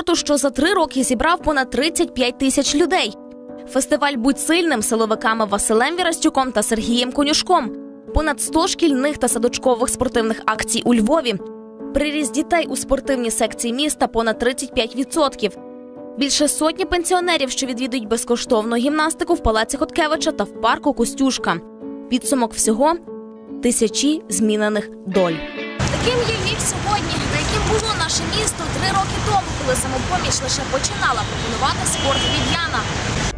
спорту, що за три роки зібрав понад 35 тисяч людей. Фестиваль Будь сильним силовиками Василем Вірастюком та Сергієм Конюшком. Понад 100 шкільних та садочкових спортивних акцій у Львові. Приріст дітей у спортивній секції міста понад 35%. Більше сотні пенсіонерів, що відвідують безкоштовну гімнастику в палаці Хоткевича та в парку Костюшка. Підсумок всього тисячі змінених доль. Таким є Львів сьогодні, та яким було наше місто три роки тому, коли самопоміч лише починала пропонувати спорт від В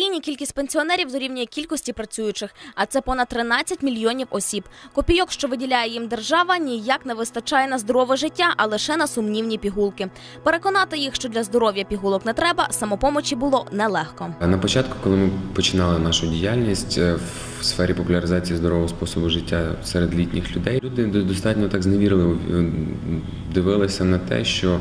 Україні кількість пенсіонерів дорівнює кількості працюючих, а це понад 13 мільйонів осіб. Копійок, що виділяє їм держава, ніяк не вистачає на здорове життя, а лише на сумнівні пігулки. Переконати їх, що для здоров'я пігулок не треба, самопомочі було нелегко. На початку, коли ми починали нашу діяльність е, в сфері популяризації здорового способу життя серед літніх людей, люди достатньо так зневірливо е, дивилися на те, що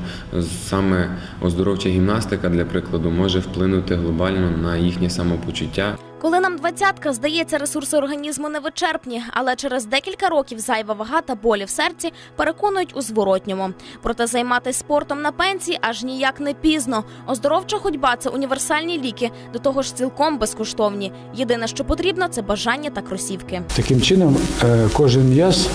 саме оздоровча гімнастика, для прикладу, може вплинути глобально на їхнє самопочуття. Коли двадцятка, здається, ресурси організму невичерпні, але через декілька років зайва вага та болі в серці переконують у зворотньому. Проте займатися спортом на пенсії аж ніяк не пізно. Оздоровча ходьба це універсальні ліки, до того ж цілком безкоштовні. Єдине, що потрібно, це бажання та кросівки. Таким чином, е, кожен м'яз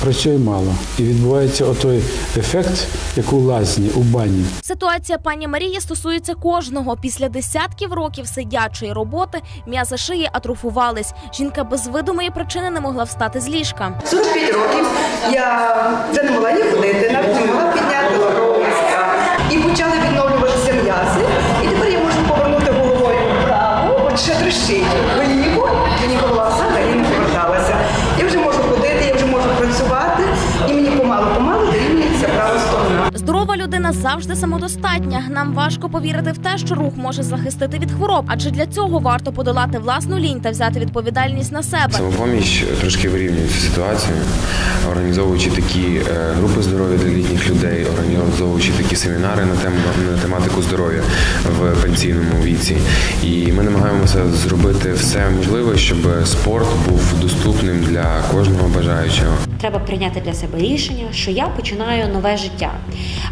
працює мало і відбувається отой ефект, як у лазні, у бані. Ситуація пані Марії стосується кожного. Після десятків років сидячої роботи м'язи шиї атрофувались. Жінка без видимої причини не могла встати з ліжка. 45 років я вже не могла ні ходити, навіть не могла підняти руку. І почали завжди самодостатня. Нам важко повірити в те, що рух може захистити від хвороб, адже для цього варто подолати власну лінь та взяти відповідальність на себе. Самопоміч трошки вирівнює ситуацію, організовуючи такі е, групи здоров'я для літніх людей, організовуючи такі семінари на тему на тематику здоров'я в пенсійному віці. І ми намагаємося зробити все можливе, щоб спорт був доступним для кожного бажаючого. Треба прийняти для себе рішення, що я починаю нове життя.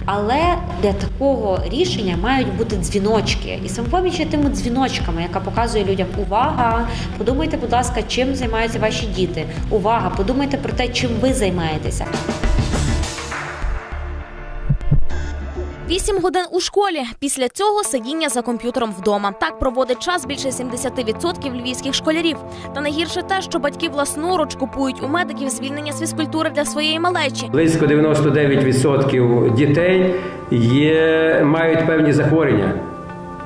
Але для такого рішення мають бути дзвіночки. І самопоміч тими дзвіночками, яка показує людям увага. Подумайте, будь ласка, чим займаються ваші діти. Увага, подумайте про те, чим ви займаєтеся. Вісім годин у школі. Після цього сидіння за комп'ютером вдома. Так проводить час більше 70% львівських школярів. Та найгірше те, що батьки власноруч купують у медиків звільнення з фізкультури для своєї малечі. Близько 99% дітей є, мають певні захворювання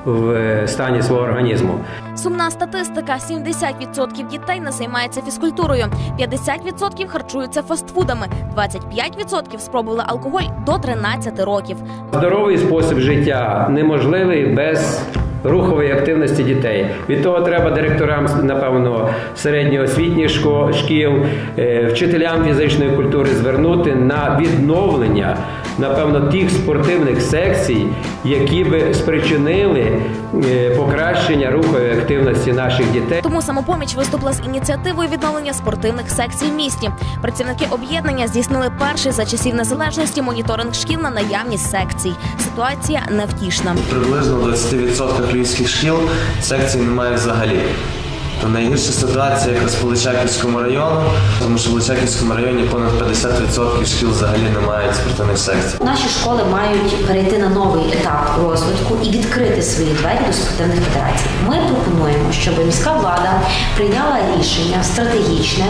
в стані свого організму. Сумна статистика: 70% дітей не займається фізкультурою, 50% харчуються фастфудами, 25% спробували алкоголь до 13 років. Здоровий спосіб життя неможливий без рухової активності дітей. Від того треба директорам, напевно, середньоосвітніх шко- шкіл, е, вчителям фізичної культури звернути на відновлення, напевно, тих спортивних секцій, які би спричинили е, покращення рухової активності наших дітей. Тому самопоміч виступила з ініціативою відновлення спортивних секцій в місті. Працівники об'єднання здійснили перший за часів незалежності моніторинг шкіл на наявність секцій. Ситуація невтішна. Приблизно в 20% львівських шкіл секцій немає взагалі. То найгірша ситуація якраз по Личаківському району, тому що в Личаківському районі понад 50% шкіл взагалі не мають спортивних секцій. Наші школи мають перейти на новий етап розвитку і відкрити свої двері до спортивних федерацій. Ми пропонуємо, щоб міська влада прийняла рішення стратегічне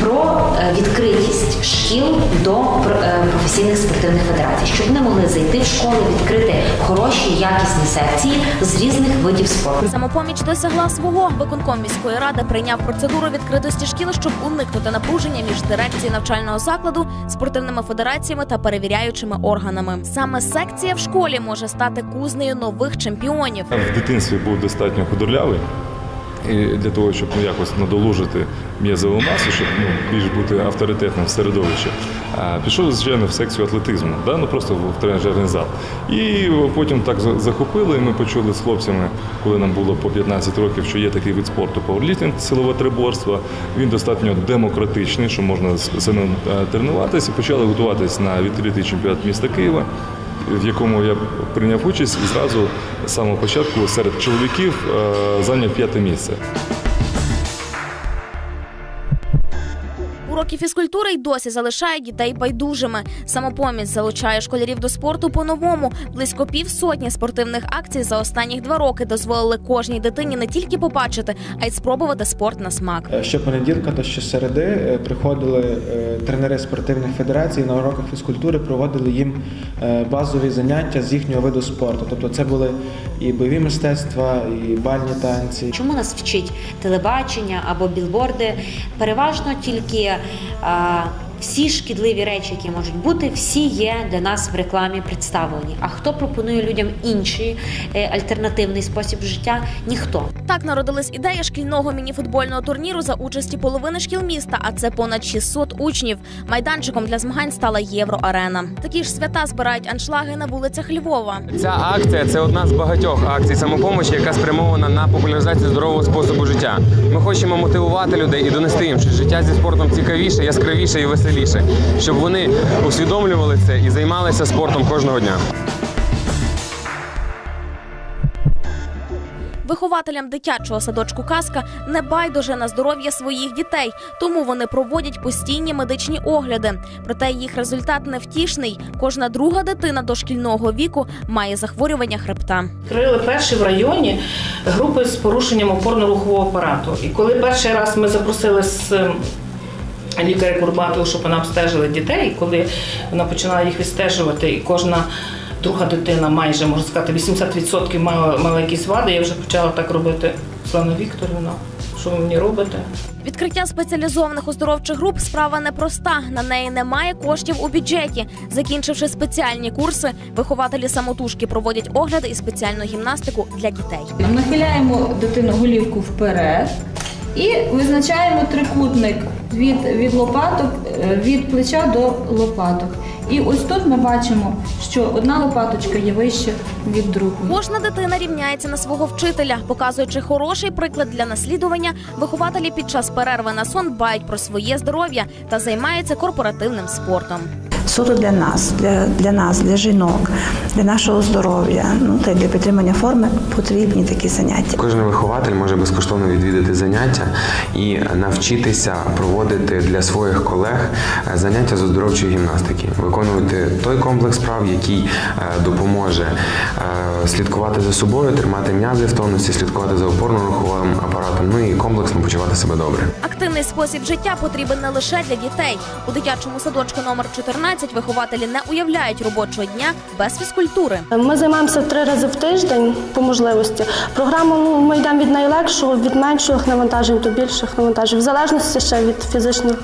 про е, відкритість шкіл до е, професійних спортивних федерацій, щоб вони могли зайти в школи, відкрити хороші якісні секції з різних видів спорту. Самопоміч досягла свого. Виконком міської ради прийняв процедуру відкритості шкіл, щоб уникнути напруження між дирекцією навчального закладу, спортивними федераціями та перевіряючими органами. Саме секція в школі може стати кузнею нових чемпіонів. В дитинстві був достатньо худорлявий, І для того, щоб ну, якось надолужити м'язову масу, щоб ну, більш бути авторитетним в середовищі, пішов, звичайно, в секцію атлетизму, да? ну, просто в тренажерний зал. І потім так за- захопили, і ми почули з хлопцями, коли нам було по 15 років, що є такий вид спорту пауерліфтинг, силове триборство. Він достатньо демократичний, що можна з- самим е, тренуватися. Почали готуватись на відкритий чемпіонат міста Києва в якому я прийняв участь і зразу з самого початку серед чоловіків е, зайняв п'яте місце. Уроки фізкультури й досі залишають дітей байдужими. Самопоміч залучає школярів до спорту по-новому. Близько півсотні спортивних акцій за останні два роки дозволили кожній дитині не тільки побачити, а й спробувати спорт на смак. Е, Щопонеділка та щосереди е, приходили е, тренери спортивних федерацій на уроках фізкультури, проводили їм базові заняття з їхнього виду спорту. Тобто це були і бойові мистецтва, і бальні танці. Чому нас вчить телебачення або білборди? Переважно тільки а, всі шкідливі речі, які можуть бути, всі є для нас в рекламі представлені. А хто пропонує людям інший е, альтернативний спосіб життя? Ніхто. Так народилась ідея шкільного мініфутбольного турніру за участі половини шкіл міста, а це понад 600 учнів. Майданчиком для змагань стала Євроарена. Такі ж свята збирають аншлаги на вулицях Львова. Ця акція це одна з багатьох акцій самопомочі, яка спрямована на популяризацію здорового способу життя. Ми хочемо мотивувати людей і донести їм, що життя зі спортом цікавіше, яскравіше і веселіше, щоб вони усвідомлювали це і займалися спортом кожного дня. Вихователям дитячого садочку Казка не байдуже на здоров'я своїх дітей, тому вони проводять постійні медичні огляди. Проте їх результат невтішний. Кожна друга дитина дошкільного віку має захворювання хребта. Відкрили перші в районі групи з порушенням опорно-рухового апарату. І коли перший раз ми запросили з лікаря Курбатову, щоб вона обстежила дітей, і коли вона почала їх відстежувати, і кожна друга дитина, майже можна сказати, 80% мала, мала якісь вади, я вже почала так робити. Слава Вікторівна, що ви мені робите? Відкриття спеціалізованих оздоровчих груп справа непроста. На неї немає коштів у бюджеті. Закінчивши спеціальні курси, вихователі самотужки проводять огляди і спеціальну гімнастику для дітей. Нахиляємо дитину голівку вперед і визначаємо трикутник від, від лопаток, е, від плеча до лопаток. І ось тут ми бачимо, що одна лопаточка є вище від другої. Кожна дитина рівняється на свого вчителя, показуючи хороший приклад для наслідування. Вихователі під час перерви на сон дбають про своє здоров'я та займаються корпоративним спортом. Суто для нас, для, для нас, для жінок, для нашого здоров'я, ну та й для підтримання форми потрібні такі заняття. Кожен вихователь може безкоштовно відвідати заняття і навчитися проводити для своїх колег е, заняття з оздоровчої гімнастики, виконувати той комплекс прав, який е, допоможе е, слідкувати за собою, тримати м'язи в тонусі, слідкувати за опорно-руховим апаратом, ну і комплексно почувати себе добре. Активний спосіб життя потрібен не лише для дітей. У дитячому садочку номер 14 вихователі не уявляють робочого дня без фізкультури. Ми займаємося три рази в тиждень по можливості. Програму ну, ми йдемо від найлегшого, від менших навантажень до більших навантажень, в залежності ще від фізичних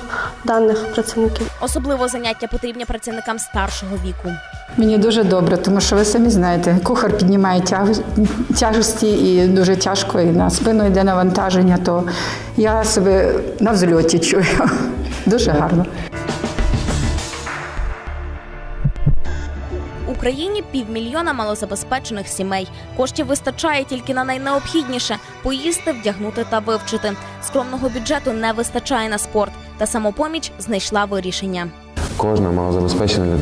даних працівників. Особливо заняття потрібні працівникам старшого віку. Мені дуже добре, тому що ви самі знаєте, кухар піднімає тяг... тяжесті і дуже тяжко, і на спину йде навантаження, то я себе на взльоті чую. Дуже гарно. Україні півмільйона малозабезпечених сімей. Коштів вистачає тільки на найнеобхідніше поїсти, вдягнути та вивчити. Скромного бюджету не вистачає на спорт, та самопоміч знайшла вирішення. Кожна малозабезпечена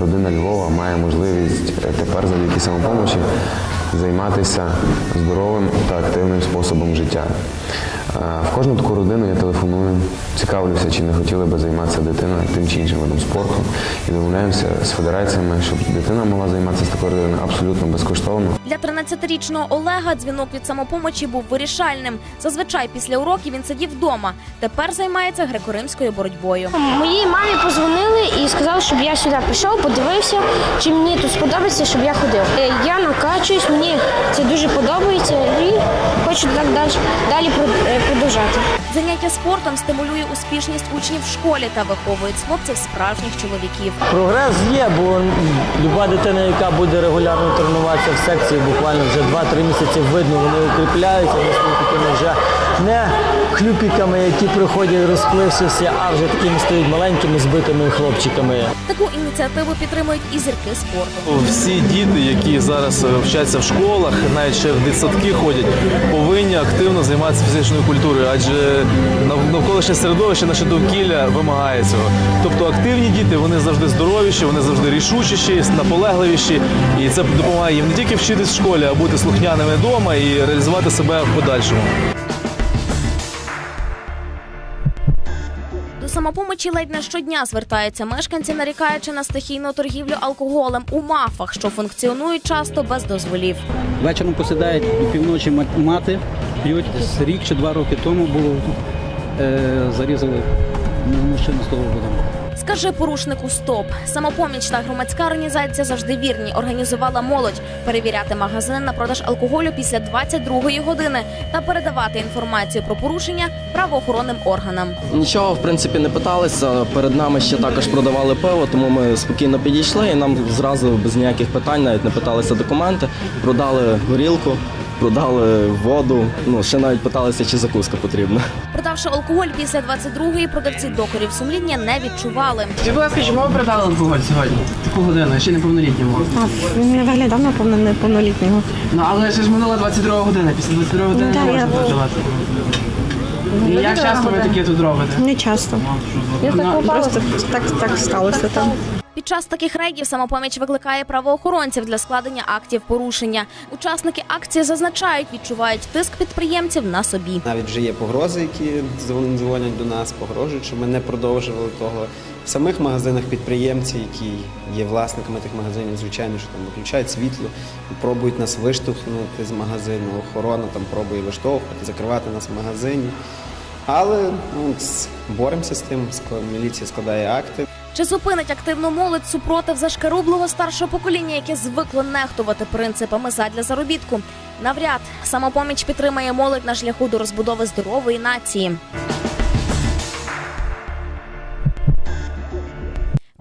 родина Львова має можливість е, тепер завдяки самопомочі займатися здоровим та активним способом життя. В кожну таку родину я телефоную, цікавлюся, чи не хотіли би займатися дитина тим чи іншим видом спорту. І домовляємося з федераціями, щоб дитина могла займатися з такою родиною абсолютно безкоштовно. Для 13-річного Олега дзвінок від самопомочі був вирішальним. Зазвичай після уроків він сидів вдома. Тепер займається греко-римською боротьбою. Моїй мамі позвонили і сказали, щоб я сюди прийшов, подивився, чи мені тут сподобається, щоб я ходив. Е, Я накачуюсь, мені це дуже подобається і хочу так далі, далі е, продовжати. Заняття спортом стимулює успішність учнів в школі та виховують з хлопців справжніх чоловіків. Прогрес є, бо люба дитина, яка буде регулярно тренуватися в секції, буквально вже 2-3 місяці видно, вони укріпляються, вони вже не хлюпіками, які приходять розплившися, а вже такими стають маленькими збитими хлопчиками. Таку ініціативу підтримують і зірки спорту. Всі діти, які зараз е, вчаться в школах, навіть ще в дитсадки ходять, повинні активно займатися фізичною культурою, адже навколишнє середовище, наше довкілля вимагає цього. Тобто активні діти вони завжди здоровіші, вони завжди рішучіші, наполегливіші, і це допомагає їм не тільки вчитись в школі, а бути слухняними вдома і реалізувати себе в подальшому. Самопомочі ледь не щодня звертаються мешканці, нарікаючи на стихійну торгівлю алкоголем у мафах, що функціонують часто без дозволів. Вечором посідають півночі мат- мати, п'ють. Десь Рік чи два роки тому було е, зарізали мужчину з того будинку. Скажи порушнику стоп. Самопоміч та громадська організація завжди вірні організувала молодь перевіряти магазин на продаж алкоголю після 22-ї години та передавати інформацію про порушення правоохоронним органам. Нічого, в принципі, не питалися. Перед нами ще також продавали пиво, тому ми спокійно підійшли і нам зразу без ніяких питань, навіть не питалися документи, продали горілку, продали воду. Ну ще навіть питалися, чи закуска потрібна. Продавши алкоголь після 22-ї, продавці докорів сумління не відчували. Скажіть, будь ласка, чому ви продали алкоголь сьогодні? Таку годину, ще неповнолітньому. Він не виглядав, напевно, неповнолітнього. Ну, але ж минула 22 година, після 22 години Ну, не можна я- продавати. І Ну, як часто ви таке тут робите? Не часто. Я так Ну. Просто так, так сталося там. Час таких рейдів самопоміч викликає правоохоронців для складення актів порушення. Учасники акції зазначають, відчувають тиск підприємців на собі. Навіть вже є погрози, які дзвонять до нас, погрожують, щоб ми не продовжували того. В самих магазинах підприємці, які є власниками тих магазинів, звичайно, що там виключають світло, пробують нас виштовхнути з магазину. Охорона там пробує виштовхувати, закривати нас в магазині. Але ну, боремося з тим, міліція складає акти. Чи зупинить активну молодь супротив зашкарублого старшого покоління, яке звикло нехтувати принципами задля заробітку? Навряд самопоміч підтримає молодь на шляху до розбудови здорової нації.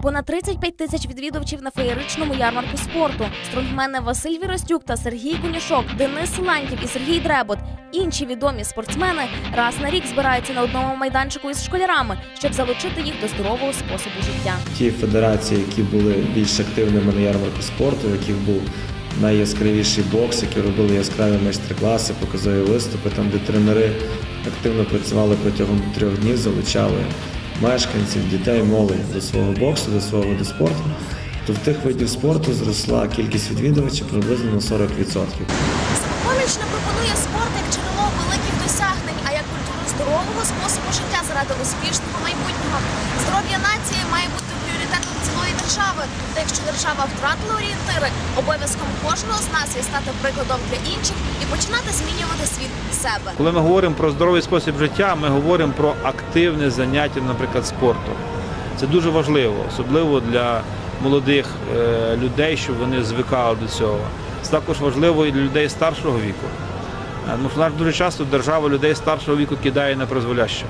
Понад 35 тисяч відвідувачів на феєричному ярмарку спорту. Стронгмени Василь Віростюк та Сергій Конюшок, Денис Силантів і Сергій Дребот. Інші відомі спортсмени раз на рік збираються на одному майданчику із школярами, щоб залучити їх до здорового способу життя. ті федерації, які були більш активними на ярмарку спорту, яких був найяскравіший бокс, які робили яскраві майстер-класи, показові виступи, там, де тренери активно працювали протягом трьох днів, залучали мешканців, дітей, молоді до свого боксу, до свого виду спорту, то в тих видів спорту зросла кількість відвідувачів приблизно на 40%. Поміч не пропонує спорт як джерело великих досягнень, а як культуру здорового способу життя заради успішного майбутнього. Здоров'я нації має бути цілої держави. Та якщо держава втратила орієнтири, обов'язком кожного з нас є стати прикладом для інших і починати змінювати світ себе. Коли ми говоримо про здоровий спосіб життя, ми говоримо про активне заняття, наприклад, спортом. Це дуже важливо, особливо для молодих е, людей, щоб вони звикали до цього. Це також важливо і для людей старшого віку. Е, Тому наш дуже часто держава людей старшого віку кидає на призволяще,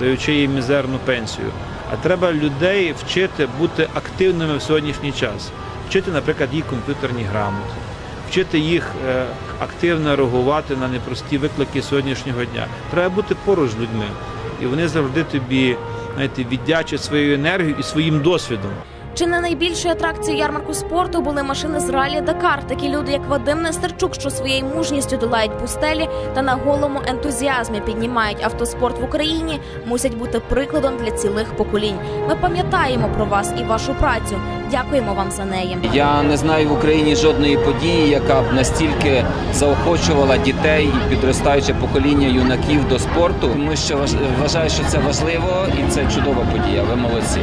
даючи їм мізерну пенсію. А треба людей вчити бути активними в сьогоднішній час, вчити, наприклад, їх комп'ютерні грамоти, вчити їх е, активно реагувати на непрості виклики сьогоднішнього дня. Треба бути поруч з людьми, і вони завжди тобі знаєте, віддячать своєю енергією і своїм досвідом. Чи не найбільшою атракцією ярмарку спорту були машини з ралі Дакар? Такі люди, як Вадим Нестерчук, що своєю мужністю долають пустелі та на голому ентузіазмі піднімають автоспорт в Україні, мусять бути прикладом для цілих поколінь. Ми пам'ятаємо про вас і вашу працю. Дякуємо вам за неї. Я не знаю в Україні жодної події, яка б настільки заохочувала дітей і підростаюче покоління юнаків до спорту. Що важ- вважаю, що це важливо і це чудова подія. Ви молодці.